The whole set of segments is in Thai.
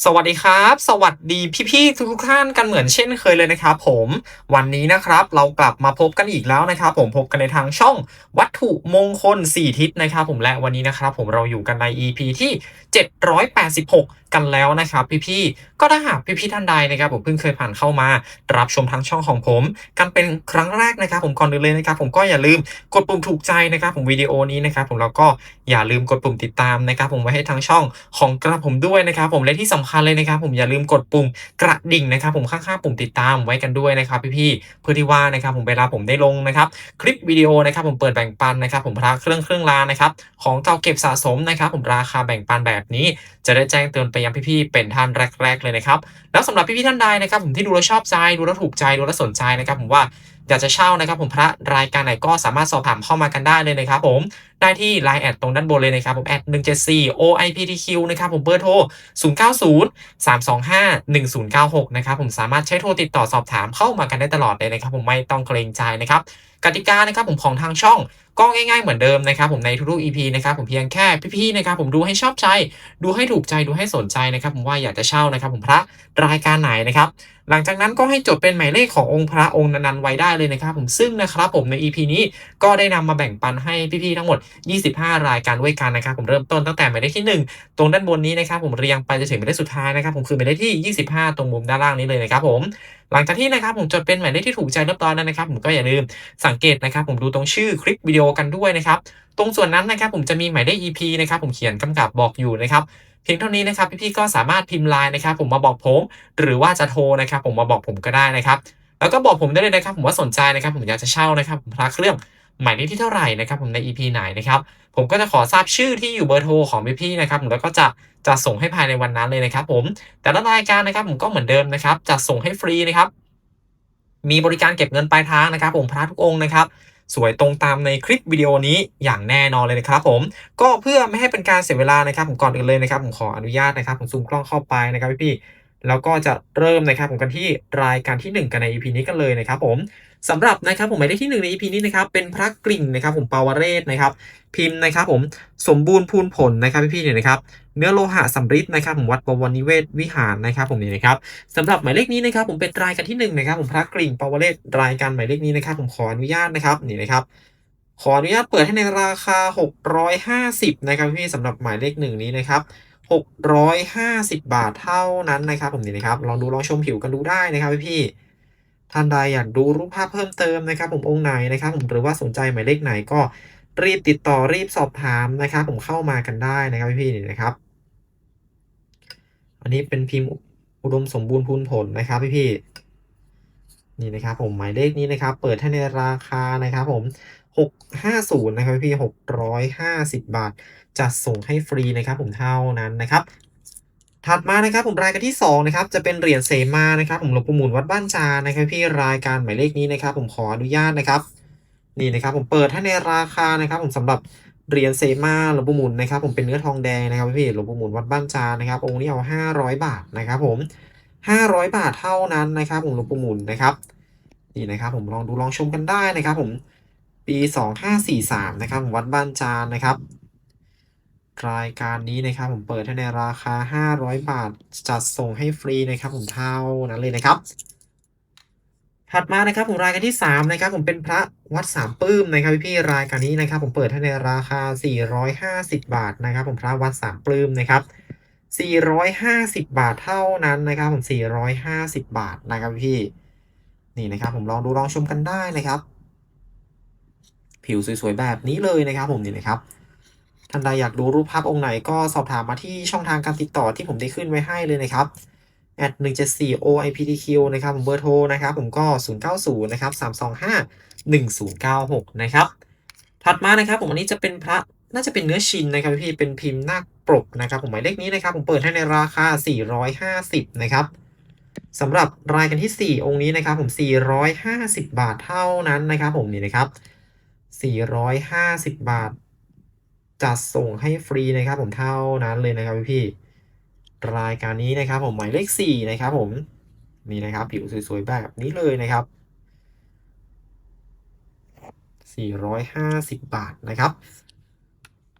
สวัสดีครับ สวัสดีพี่ๆทุกๆท่านกันเหมือนเช่นเคยเลยนะครับผมวันนี้นะครับเรากลับมาพบกันอีกแล้วนะครับผมพบกันในทางช่องวัตถุมงคล 4 ทิศนะครับผมและวันนี้นะครับผมเราอยู่กันใน EP ที่ 786 กันแล้วนะครับพี่ๆก็ถ้าหากพี่ๆท่านใดนะครับผมเพิ่งเคยผ่านเข้ามารับชมทางช่องของผม กันเป็นครั้งแรกนะครับ ผมก่อนอื่นเลยนะครับ ผมก็อย่าลืมกดปุ่มถูกใจนะครับ ผมวิดีโอนี้นะครับ ผมแล้วก็อย่าลืมกดปุ่มติดตามนะครับ ผมไว้ให้ทางช่องของกระผมด้วยนะครับ ผมและที่สำคัญเลยนะครับ ผมอย่าลืมกดปุ่มกระดิ่งนะครับ ผมข้างๆปุ่มติดตามไว้กันด้วยนะครับ พี่ๆเพื่อที่ว่านะครับผมเวลาผมได้ลงนะครับ คลิปวิดีโอนะครับผมเปิดแบ่งปันนะครับ ผมพระเครื่องเครื่องรางนะครับของเก่าเก็บสะสมนะครับ ผมราคาแบ่งปันแบบนี้ จะได้แจ้งเตือนไปยังพี่ๆเป็นท่านแรก ๆ เลยนะครับ แล้วสำหรับพี่ๆท่านใดนะครับ ผมที่ดูแล้วชอบใจดูแล้วถูกใจดูแล้วสนใจนะครับ ผมว่าอยากจะเช่านะครับ ผมพระรายการไหนก็สามารถสอบถามเข้ามากันได้เลยนะครับ ผม ได้ที่ Line แอดตรงด้านบนเลยนะครับผมแอด174 OIPTQ นะครับผมเบอร์โทร 090 325 1096 นะครับผมสามารถใช้โทรติดต่อสอบถามเข้ามากันได้ตลอดเลยนะครับผมไม่ต้องเกรงใจนะครับกติกานะครับผมของทางช่องก็ง่ายๆเหมือนเดิมนะครับผมในทุกๆ EP นะครับผมเพียงแค่พี่ๆนะครับผมดูให้ชอบใจ ดูให้ถูกใจดูให้สนใจนะครับผมว่าอยากจะเช่านะครับผมพระรายการไหนนะครับหลังจากนั้นก็ให้จดเป็นหมายเลขขององค์พระองค์นั้นๆไว้ได้เลยนะครับผมซึ่งนะครับผมใน EP นี้ก็ได้นำมาแบ่งปันให้พี่ๆทั้งหมด25 รายการด้วยกันนะครับผมเริ่มต้นตั้งแต่หมายเลขที่ 1 ตรงด้านบนนี้นะครับผมเรียงไปจนถึงหมายเลขสุดท้ายนะครับผมคือหมายเลขที่ 25 ตรงมุมด้านล่างนี้เลยนะครับผมหลังจากที่นะครับผมจดเป็นหมายเลขที่ถูกใจเรียบร้อยแล้วนะครับผมก็อย่าลืมสังเกตนะครับผมดูตรงชื่อคลิปวิดีโอกันด้วยนะครับตรงส่วนนั้นนะครับผมจะมีหมายเลข EP นะครับผมเขียนกำกับบอกอยู่นะครับเพียงเท่านี้นะครับพี่ๆก็สามารถพิมพ์ไลน์นะครับผมมาบอกผม หรือว่าจะโทรนะครับผมมาบอกผมก็ได้นะครับแล้วก็บอกผมได้เลยนะครับ ผมว่าสนใจนะครับ ผมอยากจะเช่านะครับผมพระเครื่อง หมายเลขที่เท่าไหร่นะครับผมใน EP ไหนนะครับผมก็จะขอทราบชื่อที่อยู่เบอร์โทรของพี่ๆนะครับผมแล้วก็จะจะส่งให้ภายในวันนั้นเลยนะครับ ผมแต่ละรายการนะครับผมก็เหมือนเดิมนะครับจะส่งให้ฟรีนะครับ มีบริการเก็บเงินปลายทางนะครับ ผมพระทุกองค์นะครับสวยตรงตามในคลิปวิดีโอนี้อย่างแน่นอนเลยนะครับผมก็เพื่อไม่ให้เป็นการเสียเวลานะครับ ผมก่อนอื่นเลยนะครับ ผมขออนุญาตนะครับ ผมซูมกล้องเข้าไปนะครับพี่ๆ แล้วก็จะเริ่มนะครับผมกันที่รายการที่ 1 กันใน EP นี้กันเลยนะครับผมสำหรับนะครับผมหมายเลขที่ 1 ใน EP นี้นะครับเป็นพระกริ่งนะครับผมปาวเรศนะครับพิมพ์นะครับผมสมบูรณ์พูนผลนะครับพี่ๆเนี่ยนะครับเนื้อโลหะสำริดนะครับผมวัดบวรนิเวศวิหารนะครับผมนี่นะครับสำหรับหมายเลขนี้นะครับผมเป็นรายการที่หนึ่งนะครับผมพระกริ่งปาวเรศรายการหมายเลขนี้นะครับผมขออนุญาตนะครับนี่นะครับขออนุญาตเปิดให้ในราคา 650นะครับพี่สำหรับหมายเลขหนึ่งนี้นะครับ 650 บาทเท่านั้นนะครับผมนี่นะครับลองดูลองชมผิวกันดูได้นะครับพี่ท่านใดอยากดูรูปภาพเพิ่มเติมนะครับ ผมองค์ไหนนะครับ ผมหรือว่าสนใจหมายเลขไหนก็รีบติดต่อรีบสอบถามนะครับ ผมเข้ามากันได้นะครับพี่นี่นะครับ อันนี้เป็นพิมพ์อุดมสมบูรณ์พูนผลนะครับพี่ๆนี่นะครับผมหมายเลขนี้นะครับ เปิดให้ในราคานะครับ ผม 650นะครับพี่650 บาท จัดส่งให้ฟรีนะครับผมเท่านั้นนะครับถัดมานะครับผมรายการที่2นะครับจะเป็นเหรียญเสมานะครับผมหลวงปู่หมุนวัดบ้านจานะครับพี่รายการหมายเลขนี้นะครับผมขออนุญาตนะครับนี่นะครับผมเปิดให้ในราคานะครับผมสำหรับเหรียญเสมาหลวงปู่หมุนนะครับผมเป็นเนื้อทองแดงนะครับพี่หลวงปู่หมุนวัดบ้านจานะครับองค์นี้เอา 500 บาทนะครับผม 500 บาทเท่านั้นนะครับผมหลวงปู่หมุนนะครับนี่นะครับผมลองดูลองชมกันได้นะครับผม ปี 2543 นะครับผมวัดบ้านจานนะครับ รายการนี้นะครับผมเปิดให้ในราคา 500 บาทจัดส่งให้ฟรีนะครับผมเท่านั้นเลยนะครับ ถัดมานะครับผมรายการที่ 3 นะครับ ผมเป็นพระวัดสามปื้มนะครับพี่ๆรายการนี้นะครับ ผมเปิดให้ในราคา 450 บาทนะครับ ผมพระวัดสามปื้มนะครับ450 บาทเท่านั้นนะครับ ผม 450 บาทนะครับพี่ นี่นะครับ ผมลองดูลองชมกันได้นะครับ ผิวสวยๆแบบนี้เลยนะครับผมนี่นะครับท่านใดอยากดูรูปภาพองค์ไหนก็สอบถามมาที่ช่องทางการติดต่อที่ผมได้ขึ้นไว้ให้เลยนะครับ at 174 OIPTQ นะครับผมเบอร์โทรนะครับผมก็090นะครับ325 1096นะครับถัดมานะครับผมอันนี้จะเป็นพระน่าจะเป็นเนื้อชินนะครับพี่เป็นพิมพ์นาคปรกนะครับผมหมายเลขนี้นะครับผมเปิดให้ในราคา 450 นะครับสำหรับรายกันที่ 4 องค์นี้นะครับผม 450 บาทเท่านั้นนะครับผมนี่นะครับ 450 บาท จัดส่งให้ฟรีนะครับผมเท่านั้นเลยนะครับพี่รายการนี้นะครับผมหมายเลข 4 นะครับผมนี่นะครับผิวสวยๆแบบนี้เลยนะครับ 450 บาทนะครับ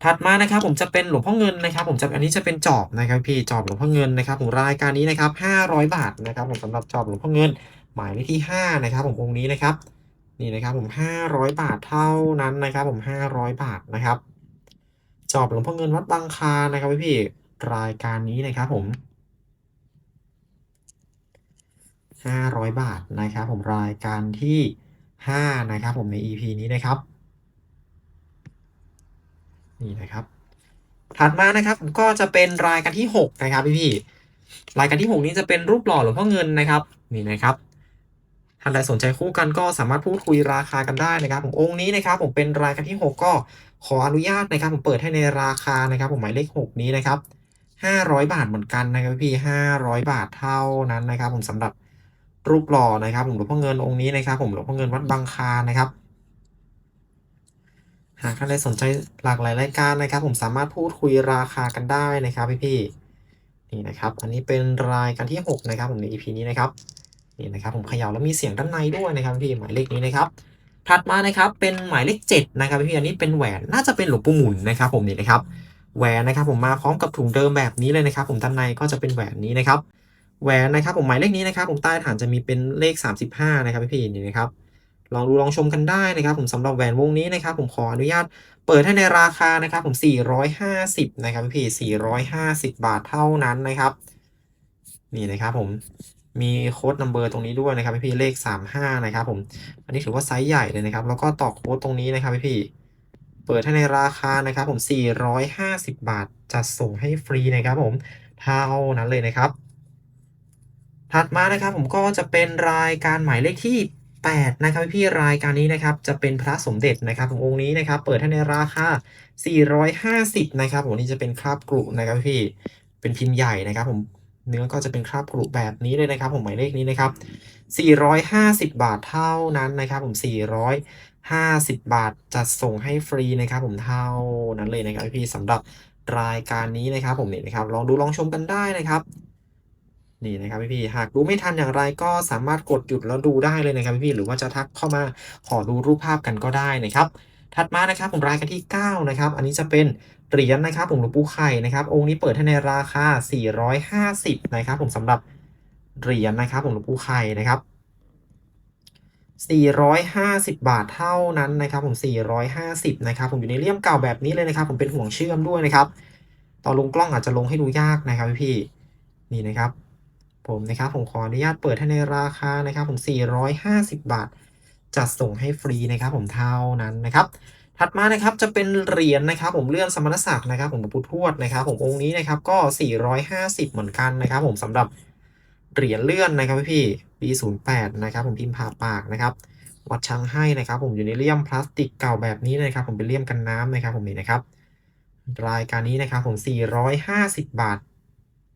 ถัดมานะครับผมจะเป็นหลวงพ่อเงินนะครับ ผมจะอันนี้จะเป็นจอบนะครับพี่จอบหลวงพ่อเงินนะครับผมรายการนี้นะครับ 500 บาทนะครับผมสำหรับจอบหลวงพ่อเงิน หมายเลขที่ 5 นะครับผมองค์นี้นะครับ นี่นะครับผม500บาทเท่านั้นนะครับผม500บาทนะครับ จอบหลวงพ่อเงินวัดบางคานะครับพี่รายการนี้นะครับผม500บาทนะครับผมรายการที่5นะครับผมใน EP นี้นะครับ นี่นะครับถัดมานะครับผมก็จะเป็นรายการที่6นะครับพี่พี่รายการที่6นี้จะเป็นรูปหล่อหลวงพ่อเงินนะครับ นี่นะครับ ท่านใดสนใจคู่กันก็สามารถพูดคุยราคากันได้นะครับ ผมองค์นี้นะครับ ผมเป็นรายการที่ 6 ก็ขออนุญาตนะครับ ผมเปิดให้ในราคานะครับ ผมหมายเลข 6 นี้นะครับ 500 บาทเหมือนกันนะครับพี่ 500 บาทเท่านั้นนะครับ ผมสำหรับรูปหล่อนะครับ ผมหลวงพ่อเงินองค์นี้นะครับ ผมหลวงพ่อเงินวัดบางคานะครับหากท่านใดสนใจหลากหลายรายการนะครับ ผมสามารถพูดคุยราคากันได้นะครับพี่ๆนี่นะครับ อันนี้เป็นรายการที่ 6 นะครับ ผมใน EP นี้นะครับ นี่นะครับผมเขย่าแล้วมีเสียงด้านในด้วยนะครับพี่หมายเลขนี้นะครับถัดมานะครับเป็นหมายเลข7นะครับพี่อันนี้เป็นแหวนน่าจะเป็นหลวงปู่หมุนนะครับ ผมนี่นะครับแหวนนะครับผมมาพร้อมกับถุงเดิมแบบนี้เลยนะครับ ผมด้านในก็จะเป็นแหวนนี้นะครับแหวนนะครับผมหมายเลขนี้นะครับ ผมใต้ฐานจะมีเป็นเลข 35 นะครับพี่นี่นะครับลองดูลองชมกันได้นะครับ ผมสำหรับแหวนวงนี้นะครับ ผมขออนุญาตเปิดให้ในราคานะครับ ผม 450 นะครับพี่450 บาทเท่านั้นนะครับ นี่นะครับผม มีโค้ดนัมเบอร์ตรงนี้ด้วยนะครับพี่เลข 35 นะครับผม อันนี้ถือว่าไซส์ใหญ่เลยนะครับ แล้วก็ต่อโค้ดตรงนี้นะครับพี่ เปิดให้ในราคานะครับผม 450 บาทจัดส่งให้ฟรีนะครับผม เท่านั้นเลยนะครับ ถัดมานะครับผมก็จะเป็นรายการหมายเลขที่ 8 นะครับพี่รายการนี้นะครับจะเป็นพระสมเด็จนะครับผมองค์นี้นะครับ เปิดให้ในราคา 450 นะครับผมนี่จะเป็นคราบกรุนะครับพี่ เป็นพิมพ์ใหญ่นะครับผม เนื้อก็จะเป็นคราบกรุแบบนี้เลยนะครับ ผมหมายเลขนี้นะครับ 450 บาทเท่านั้นนะครับ ผม 450 บาทจัดส่งให้ฟรีนะครับ ผมเท่านั้นเลยนะครับพี่สำหรับรายการนี้นะครับ ผมนี่นะครับลองดูลองชมกันได้นะครับ นี่นะครับพี่ๆหากดูไม่ทันอย่างไรก็สามารถกดหยุดแล้วดูได้เลยนะครับพี่ๆหรือว่าจะทักเข้ามาขอดูรูปภาพกันก็ได้นะครับถัดมานะครับผมรายการที่ 9 นะครับ อันนี้จะเป็น เหรียญนะครับผมหลวงปู่ไข่นะครับองค์นี้เปิดให้ในราคา 450นะครับผมสำหรับเหรียญนะครับผมหลวงปู่ไข่นะครับ 450 บาทเท่านั้นนะครับผม 450นะครับผมอยู่ในเลี่ยมเก่าแบบนี้เลยนะครับ ผมเป็นห่วงเชื่อมด้วยนะครับตอนลงกล้องอาจจะลงให้ดูยากนะครับพี่นี่นะครับ ผมนะครับผมขออนุญาตเปิดให้ในราคานะครับ ผม 450 บาทจัดส่งให้ฟรีนะครับ ผมเท่านั้นนะครับ ถัดมานะครับจะเป็นเหรียญนะครับ ผมเลื่อนสมณศักดิ์นะครับ ผมหลวงปู่ทวดนะครับ ผมองค์นี้นะครับก็ 450 เหมือนกันนะครับ ผมสำหรับเหรียญเลื่อนนะครับพี่ปี 08 นะครับ ผมพิมพ์ผ่าปากนะครับวัดช้างให้นะครับ ผมอยู่ในเลี่ยมพลาสติกเก่าแบบนี้นะครับ ผมเป็นเลี่ยมกันน้ำนะครับ ผมนี่นะครับ รายการนี้นะครับ ผม 450 บาท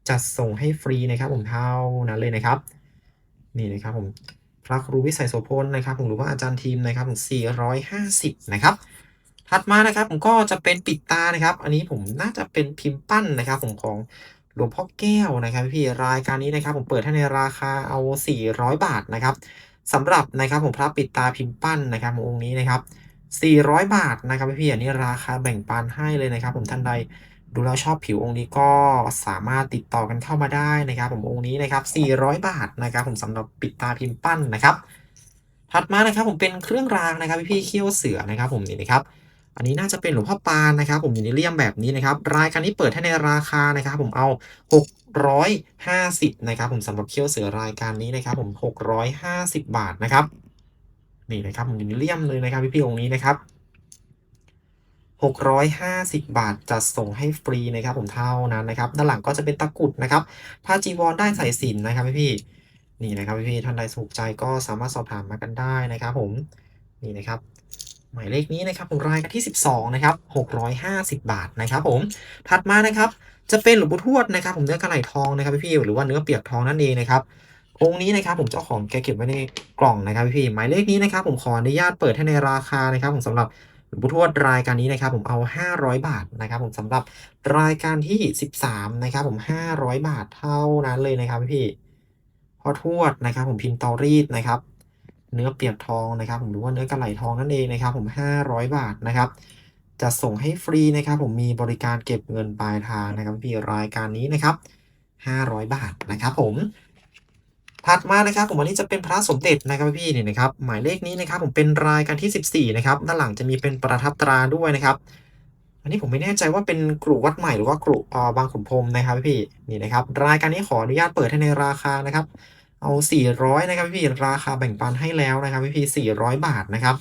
จัดส่งให้ฟรีนะครับ ผมเท่านั้นเลยนะครับ นี่นะครับ ผมพระครูวิสัยโสพลนะครับ ผมหรือว่าอาจารย์ทีมนะครับผม450 นะครับ ถัดมานะครับผมก็จะเป็นปิดตานะครับ อันนี้ผมน่าจะเป็นพิมพ์ปั้นนะครับผมของหลวงพ่อแก้วนะครับพี่รายการนี้นะครับ ผมเปิดให้ในราคาเอา 400 บาทนะครับสำหรับนะครับผมพระปิดตาพิมพ์ปั้นนะครับองค์นี้นะครับ 400 บาทนะครับพี่อันนี้ราคาแบ่งปันให้เลยนะครับ ผมท่านใดดูแล้วชอบผิวองค์นี้ก็สามารถติดต่อกันเข้ามาได้นะครับ ผมองค์นี้นะครับ 400 บาทนะครับ ผมสำหรับปิดตาพิมพ์ปั้นนะครับ ถัดมานะครับผมเป็นเครื่องรางนะครับพี่เขี้ยวเสือนะครับ ผมนี่นะครับ อันนี้น่าจะเป็นหลวงพ่อปานนะครับ ผมอยู่ในเลี่ยมแบบนี้นะครับ รายการนี้เปิดให้ในราคานะครับ ผมเอา 650นะครับ ผมสำหรับเขี้ยวเสือรายการนี้นะครับ ผม 650 บาทนะครับ นี่นะครับผมอยู่ในเลี่ยมเลยนะครับพี่ๆองค์นี้นะครับ650 บาทจัดส่งให้ฟรีนะครับ ผมเท่านั้นนะครับ ด้านหลังก็จะเป็นตะกุดนะครับผ้าจีวรได้ใสายสินนะครับพี่ๆนี่นะครับพี่ๆท่านใดสนใจก็สามารถสอบถามมากันได้นะครับ ผมนี่นะครับ หมายเลขนี้นะครับผมรายการที่ 12นะครับ650 บาทนะครับผมถัดมานะครับจะเป็นหลวงปู่ทวดนะครับ ผมเนื้อกระไหลทองนะครับพี่ๆหรือว่าเนื้อเปียกทองนั่นเองนะครับองค์นี้นะครับผมเจ้าของแกเก็บไว้ในกล่องนะครับพี่ๆหมายเลขนี้นะครับผมขออนุญาตเปิดให้ในราคานะครับผมสำหรับหลวงปู่ทวดรายการนี้นะครับผมเอา 500 บาทนะครับผมสำหรับรายการที่ 13นะครับผม 500 บาทเท่านั้นเลยนะครับพี่ๆพ่อทวดนะครับผมพิมพ์เตารีดนะครับ เนื้อเปียกทองนะครับ ผมหรือว่าเนื้อกระไหลทองนั่นเองนะครับ ผม 500 บาทนะครับจะส่งให้ฟรีนะครับผมมีบริการเก็บเงินปลายทางนะครับพี่รายการนี้นะครับ 500 บาทนะครับผมถัดมานะครับผมอันนี้จะเป็นพระสมเด็จนะครับพี่นี่นะครับหมายเลขนี้นะครับผมเป็นรายการที่ 14นะครับด้านหลังจะมีเป็นประทับตราด้วยนะครับ อันนี้ผมไม่แน่ใจว่าเป็นกรุวัดใหม่หรือว่ากรุอ่บางขุนพรมนะครับพี่นี่นะครับรายการนี้ขออนุญาตเปิดให้ในราคานะครับ เอา 400 นะครับพี่ราคาแบ่งปันให้แล้วนะครับพี่400บาทนะครับ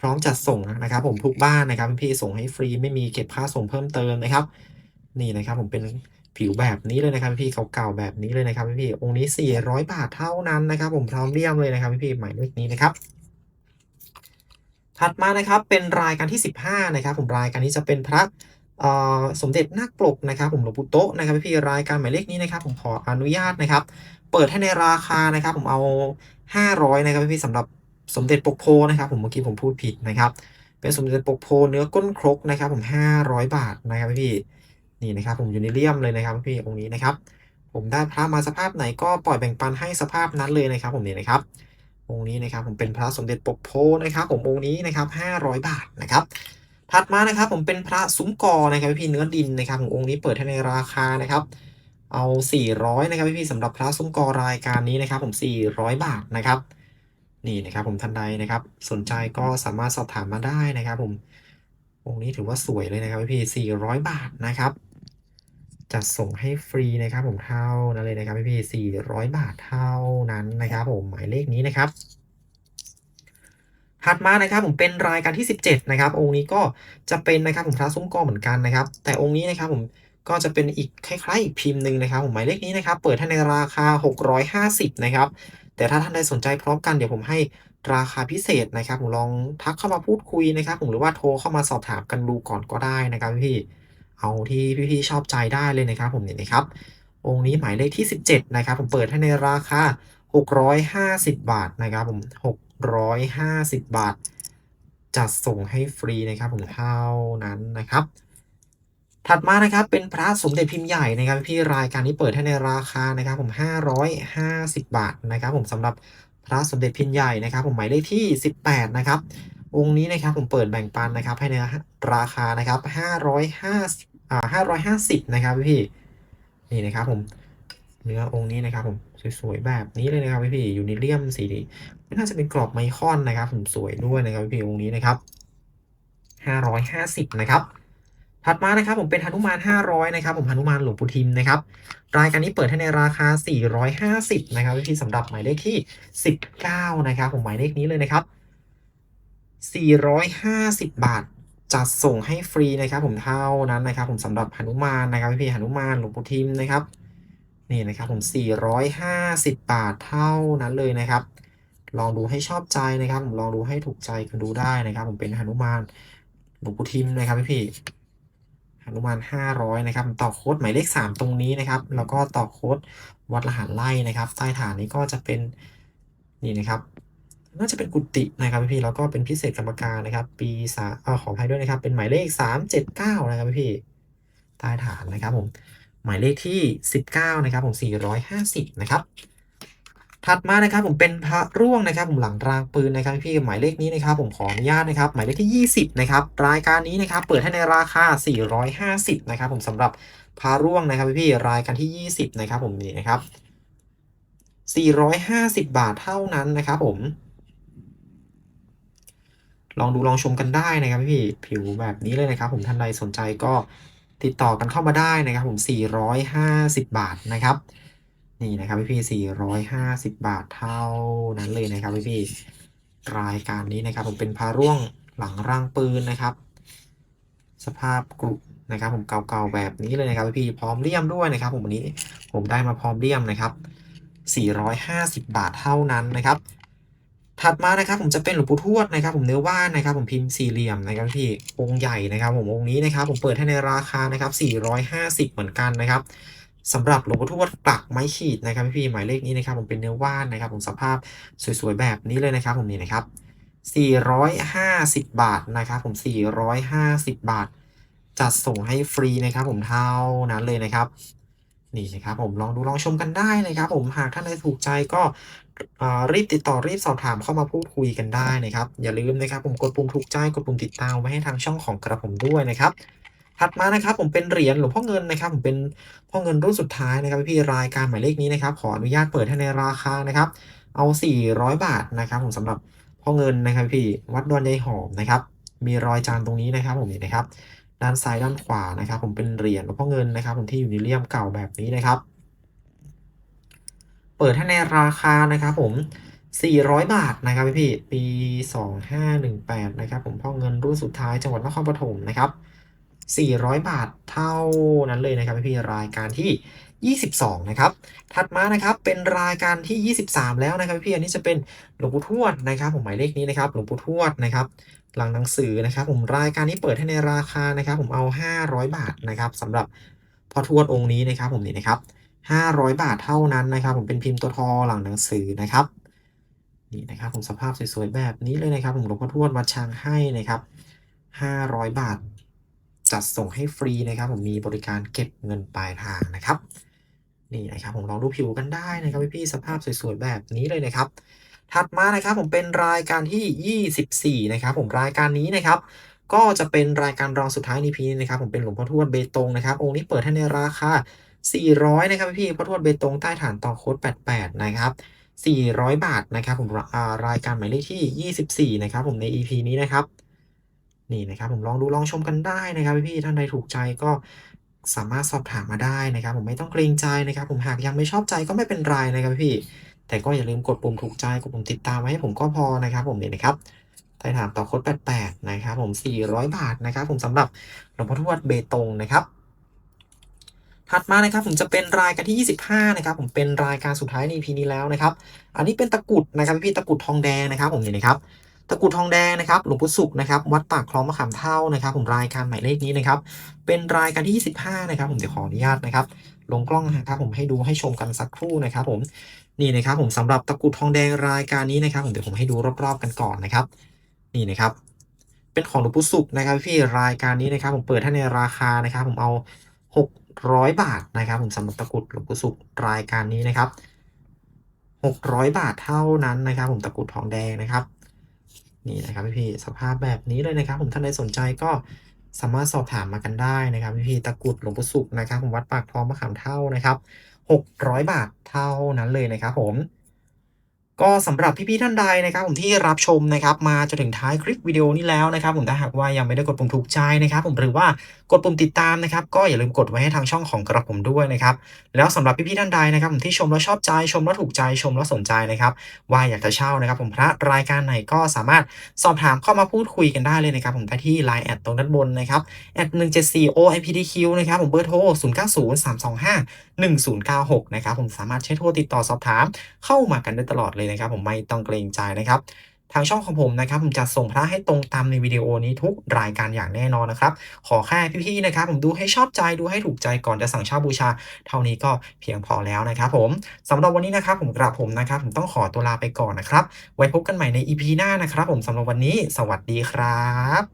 พร้อมจัดส่งนะครับผมทุกบ้านนะครับพี่ส่งให้ฟรีไม่มีเก็บค่าส่งเพิ่มเติมนะครับ นี่นะครับผมเป็นผิวแบบนี้เลยนะครับพี่เก่าๆแบบนี้เลยนะครับพี่องค์นี้ 400 บาทเท่านั้นนะครับผมพร้อมเรียมเลยนะครับพี่หมายเลขนี้นะครับถัดมานะครับเป็นรายการที่ 15นะครับผมรายการนี้จะเป็นพระสมเด็จนาคปลกนะครับผมหลวงปู่โตนะครับพี่รายการหมายเลขนี้นะครับผมขออนุญาตนะครับ เปิดให้ในราคานะครับ ผมเอา 500 นะครับพี่สำหรับสมเด็จปกโพนะครับ ผมเมื่อกี้ผมพูดผิดนะครับ เป็นสมเด็จปกโพเนื้อก้นครกนะครับ ผม 500 บาทนะครับพี่นี่นะครับ ผมอยู่ในเลี่ยมเลยนะครับพี่องค์นี้นะครับ ผมได้พระมาสภาพไหนก็ปล่อยแบ่งปันให้สภาพนั้นเลยนะครับ ผมนี่นะครับองค์นี้นะครับผมเป็นพระสมเด็จปกโพนะครับ ผมองค์นี้นะครับ 500 บาทนะครับถัดมานะครับผมเป็นพระซุ้มกอนะครับพี่เนื้อดินนะครับผมองค์นี้เปิดให้ในราคานะครับ เอา 400 นะครับพี่ๆสำหรับพระซุ้มกอรายการนี้นะครับ ผม 400 บาทนะครับ นี่นะครับผมท่านใดนะครับ สนใจก็สามารถสอบถามมาได้นะครับ ผมองค์นี้ถือว่าสวยเลยนะครับพี่ๆ400 บาทนะครับจัดส่งให้ฟรีนะครับ ผมเท่านั้นเลยนะครับพี่ๆ400 บาทเท่านั้นนะครับ ผมหมายเลขนี้นะครับถัดมานะครับผมเป็นรายการที่ 17 นะครับ องค์นี้ก็จะเป็นนะครับผมพระซุ้มกอเหมือนกันนะครับ แต่องค์นี้นะครับผม ก็จะเป็นอีกคล้ายๆอีกพิมพ์หนึ่งนะครับผมหมายเลขนี้นะครับ เปิดให้ในราคา 650 นะครับ แต่ถ้าท่านใดสนใจพร้อมกันเดี๋ยวผมให้ราคาพิเศษนะครับผมลองทักเข้ามาพูดคุยนะครับผมหรือว่าโทรเข้ามาสอบถามกันดูก่อนก็ได้นะครับพี่เอาที่พี่ๆชอบใจได้เลยนะครับ ผมเนี่ยนะครับ องค์นี้หมายเลขที่ 17 นะครับ ผมเปิดให้ในราคา 650 บาทนะครับผม 650 บาท จัดส่งให้ฟรีนะครับผมเท่านั้นนะครับ ถัดมานะครับเป็นพระสมเด็จพิมพ์ใหญ่นะครับพี่รายการนี้เปิดให้ในราคานะครับผม 550 บาทนะครับผมสำหรับพระสมเด็จพิมพ์ใหญ่นะครับ ผมหมายเลขที่ 18 นะครับองค์นี้นะครับผมเปิดแบ่งปันนะครับให้ในราคานะครับ550อ่า550 นะครับพี่นี่นะครับผมเนื้อองค์นี้นะครับผมสวยๆแบบนี้เลยนะครับพี่ๆอยู่ในเลี่ยมสีไม่น่าจะเป็นกรอบไมคอนนะครับ ผมสวยด้วยนะครับพี่ๆองค์นี้นะครับ550 นะครับ ถัดมานะครับผมเป็นหนุมาน 500 นะครับ ผมหนุมานหลวงปู่ทิมนะครับรายการนี้เปิดให้ในราคา 450 นะครับพี่ๆสำหรับหมายเลขที่ 19 นะครับ ผมหมายเลขนี้เลยนะครับ 450 บาทจัดส่งให้ฟรีนะครับผมเท่านั้นนะครับ ผมสำหรับหนุมานนะครับพี่หนุมานหลวงปู่ทิมนะครับนี่นะครับผม 450 บาทเท่านั้นเลยนะครับ ลองดูให้ชอบใจนะครับ ผมลองดูให้ถูกใจกันดูได้นะครับ ผมเป็นหนุมานหลวงปู่ทิมนะครับพี่ พี่หนุมาน 500 นะครับ ต่อโค้ดหมายเลข 3 ตรงนี้นะครับ แล้วก็ต่อโค้ดวัดรหัสไล่นะครับ ใต้ฐานนี้ก็จะเป็นนี่นะครับน่าจะเป็นกุฏินะครับพี่แล้วก็เป็นพิเศษกรรมการนะครับ ปีสาเออขออภัยด้วยนะครับ เป็นหมายเลข 379 นะครับพี่ใต้ฐานนะครับผมหมายเลขที่ 19 นะครับผม450 นะครับ ถัดมานะครับผมเป็นพระร่วงนะครับ ผมหลังรางปืนนะครับพี่หมายเลขนี้นะครับ ผมขออนุญาตนะครับ หมายเลขที่ 20 นะครับ รายการนี้นะครับ เปิดให้ในราคา 450 นะครับ ผมสำหรับพระร่วงนะครับพี่รายการที่ 20 นะครับ ผมนี่นะครับ 450 บาทเท่านั้นนะครับ ผม ลองดูลองชมกันได้นะครับพี่ผิวแบบนี้เลยนะครับ ผมท่านใดสนใจก็ติดต่อกันเข้ามาได้นะครับ ผม 450 บาทนะครับ นี่นะครับพี่พี่450บาทเท่านั้นเลยนะครับพี่พี่รายการนี้นะครับ ผมเป็นพาร่วงหลังร่างปืนนะครับ สภาพกรุนะครับ ผมเก่าๆแบบนี้เลยนะครับพี่พี่พร้อมเลี่ยมด้วยนะครับ ผมวันนี้ผมได้มาพร้อมเลี่ยมนะครับ450บาทเท่านั้นนะครับ ถัดมานะครับ ผมจะเป็นหลวงปู่ทวดนะครับ ผมเนื้อว่านนะครับ ผมพิมพ์สี่เหลี่ยมนะครับพี่องค์ใหญ่นะครับ ผมองค์นี้นะครับ ผมเปิดให้ในราคานะครับ450เหมือนกันนะครับ สำหรับหลวงปู่ทวดปักไม้ขีดนะครับพี่หมายเลขนี้นะครับผมเป็นเนื้อว่านนะครับผมสภาพสวยๆแบบนี้เลยนะครับผมนี่นะครับ 450 บาทนะครับผม 450 บาท จัดส่งให้ฟรีนะครับผมเท่านั้นเลยนะครับนี่นะครับผมลองดูลองชมกันได้นะครับผมหากท่านใดถูกใจก็รีบติดต่อรีบสอบถามเข้ามาพูดคุยกันได้นะครับ อย่าลืมนะครับผมกดปุ่มถูกใจกดปุ่มติดตามไว้ให้ทางช่องของกระผมด้วยนะครับ ถัดมานะครับผมเป็นเหรียญหลวงพ่อเงินนะครับผมเป็นพ่อเงินรุ่นสุดท้ายนะครับพี่รายการหมายเลขนี้นะครับขออนุญาตเปิดให้ในราคานะครับเอา 400 บาทนะครับผมสำหรับพ่อเงินนะครับพี่วัดดอนยายหอมนะครับมีรอยจานตรงนี้นะครับผมนี่นะครับด้านซ้ายด้านขวานะครับ ผมเป็นเหรียญหลวงพ่อเงินนะครับ ผมที่อยู่ในเลี่ยมเก่าแบบนี้นะครับ เปิดให้ในราคานะครับ ผม 400 บาทนะครับพี่ปี 2518นะครับผมพ่อเงินรุ่นสุดท้ายจังหวัดนครปฐมนะครับ 400 บาทเท่านั้นเลยนะครับพี่รายการที่ 22 นะครับ ถัดมานะครับเป็นรายการที่ 23 แล้วนะครับพี่อันนี้จะเป็นหลวงปู่ทวดนะครับผมหมายเลขนี้นะครับหลวงปู่ทวดนะครับหลังหนังสือนะครับ ผมรายการนี้เปิดให้ในราคานะครับ ผมเอา 500 บาทนะครับสำหรับพ่อทวดองค์นี้นะครับ ผมนี่นะครับ 500 บาทเท่านั้นนะครับ ผมเป็นพิมพ์ตัวทอหลังหนังสือนะครับนี่นะครับ ผมสภาพสวยๆแบบนี้เลยนะครับ ผมหลวงพ่อทวดวัดช้างให้นะครับ 500 บาท จัดส่งให้ฟรีนะครับ ผมมีบริการเก็บเงินปลายทางนะครับ นี่นะครับผมลองดูผิวกันได้นะครับพี่ๆสภาพสวยๆแบบนี้เลยนะครับ ถัดมานะครับผมเป็นรายการที่ 24 นะครับ ผมรายการนี้นะครับ ก็จะเป็นรายการรองสุดท้ายในพีนี้นะครับ ผมเป็นหลวงพ่อทวดเบตงนะครับองค์นี้เปิดให้ในราคา 400 นะครับพี่พ่อทวดเบตงใต้ฐานต่อโค้ด 88 นะครับ400 บาทนะครับผมรายการหมายเลขที่ 24 นะครับผมใน EP นี้นะครับ นี่นะครับผมลองดูลองชมกันได้นะครับพี่ท่านใดถูกใจก็สามารถสอบถามมาได้นะครับ ผมไม่ต้องเกรงใจนะครับ ผมหากยังไม่ชอบใจก็ไม่เป็นไรนะครับพี่ แต่ก็อย่าลืมกดปุ่มถูกใจกดปุ่มติดตามไว้ให้ผมก็พอนะครับ ผมนี่นะครับใต้ฐานต่อโค้ด88 นะครับ ผม 400 บาทนะครับ ผมสำหรับหลวงพ่อทวดเบตงนะครับถัดมานะครับผมจะเป็นรายการที่ 25 นะครับ ผมเป็นรายการสุดท้ายใน EP นี้แล้วนะครับ อันนี้เป็นตะกุดนะครับพี่ตะกุดทองแดงนะครับ ผมนี่นะครับ ตะกุดทองแดงนะครับหลวงปู่สุขนะครับวัดปากคลองมะขามเท่านะครับผมรายการหมายเลขนี้นะครับเป็นรายการที่ 25 นะครับ ผมเดี๋ยวขออนุญาตนะครับลงกล้องนะครับผมให้ดูให้ชมกันสักครู่นะครับ ผมนี่นะครับผมสำหรับตะกุดทองแดงรายการนี้นะครับผมเดี๋ยวผมให้ดูรอบๆกันก่อนนะครับ นี่นะครับเป็นของหลวงปู่สุขนะครับพี่รายการนี้นะครับผมเปิดให้ในราคานะครับ ผมเอา600 บาทนะครับ ผมสำหรับตะกุดหลวงปู่สุขรายการนี้นะครับ 600 บาทเท่านั้นนะครับ ผมตะกุดทองแดงนะครับ นี่นะครับพี่ๆสภาพแบบนี้เลยนะครับ ผมท่านใดสนใจก็สามารถสอบถามมากันได้นะครับพี่ๆตะกุดหลวงปู่สุขนะครับผมวัดปากคลองมะขามเท่านะครับ600 บาทเท่านั้นเลยนะครับผมก็สำหรับพี่ๆท่านใดนะครับ ผมที่รับชมนะครับมาจนถึงท้ายคลิปวิดีโอนี้แล้วนะครับ ผมถ้าหากว่ายังไม่ได้กดปุ่มถูกใจนะครับ ผมหรือว่า กดปุ่มติดตามนะครับ ก็อย่าลืมกดไว้ให้ทางช่องของกระผมด้วยนะครับ แล้วสำหรับพี่ๆท่านใดนะครับที่ชมแล้วชอบใจชมแล้วถูกใจชมแล้วสนใจนะครับว่าอยากจะเช่านะครับ ผมพระรายการไหนก็สามารถสอบถามเข้ามาพูดคุยกันได้เลยนะครับ ผมได้ที่ Line แอดตรงด้านบนนะครับแอด174 OIPDQ นะครับผมเบอร์โทร090 325 1096นะครับผมสามารถใช้โทรติดต่อสอบถามเข้ามากันได้ตลอดเลยนะครับ ผมไม่ต้องเกรงใจนะครับ ทางช่องของผมนะครับผมจะส่งพระให้ตรงตามในวิดีโอนี้ทุกรายการอย่างแน่นอนนะครับ ขอแค่พี่ๆนะครับ ผมดูให้ชอบใจดูให้ถูกใจก่อนจะสั่งเช่าบูชา เท่านี้ก็เพียงพอแล้วนะครับผมสำหรับวันนี้นะครับผมกราบผมนะครับ ผมต้องขอตัวลาไปก่อนนะครับ ไว้พบกันใหม่ใน EP หน้านะครับ ผมสำหรับวันนี้ สวัสดีครับ